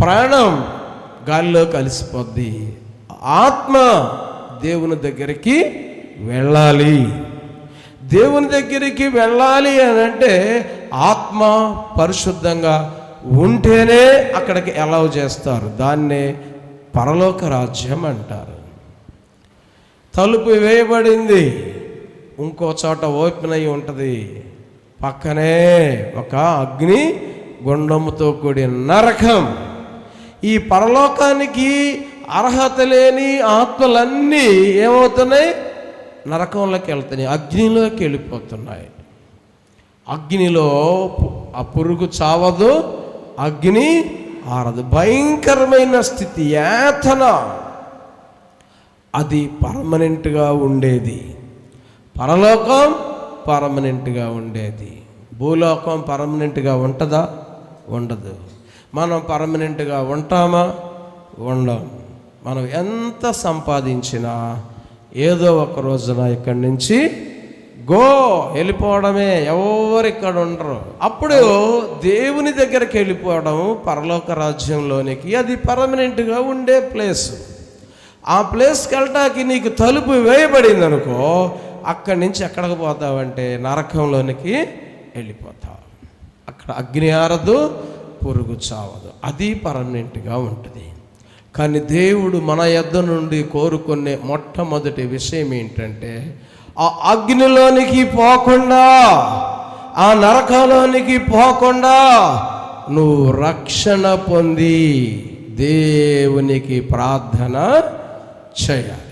ప్రాణం గాలిలో కలిసిపోద్ది. ఆత్మ దేవుని దగ్గరికి వెళ్ళాలి. దేవుని దగ్గరికి వెళ్ళాలి అని అంటే ఆత్మ పరిశుద్ధంగా ఉంటేనే అక్కడికి అలౌ చేస్తారు. దాన్నే పరలోక రాజ్యం అంటారు. తలుపు వేయబడింది. ఇంకో చోట ఓపెన్ అయి ఉంటుంది. పక్కనే ఒక అగ్ని గుండముతో కూడిన నరకం. ఈ పరలోకానికి అర్హత లేని ఆత్మలన్నీ ఏమవుతున్నాయి? నరకంలోకి వెళ్తున్నాయి అగ్నిలోకి వెళ్ళిపోతున్నాయి. అగ్నిలో ఆ పురుగు చావదు అగ్ని ఆరదు. భయంకరమైన స్థితి యాతన. అది పర్మనెంట్గా ఉండేది. పరలోకం పర్మనెంట్గా ఉండేది. భూలోకం పర్మనెంట్గా ఉంటుందా? ఉండదు. మనం పర్మనెంట్గా ఉంటామా? ఉండం. మనం ఎంత సంపాదించినా ఏదో ఒక రోజున ఇక్కడి నుంచి గో వెళ్ళిపోవడమే. ఎవరు ఇక్కడ ఉండరు. అప్పుడు దేవుని దగ్గరికి వెళ్ళిపోవడం పరలోక రాజ్యంలోనికి అది పర్మనెంట్గా ఉండే ప్లేస్. ఆ ప్లేస్కి వెళ్ళటానికి నీకు తలుపు వేయబడింది అనుకో అక్కడి నుంచి ఎక్కడికి పోతావంటే నరకంలోనికి వెళ్ళిపోతావు. అక్కడ అగ్ని ఆరదు పురుగు చావదు అది పర్మనెంట్గా ఉంటుంది. కానీ దేవుడు మన యొద్ద నుండి కోరుకునే మొట్టమొదటి విషయం ఏంటంటే ఆ అగ్నిలోనికి పోకుండా ఆ నరకలోనికి పోకుండా నువ్వు రక్షణ పొంది దేవునికి ప్రార్థన చేయాలి.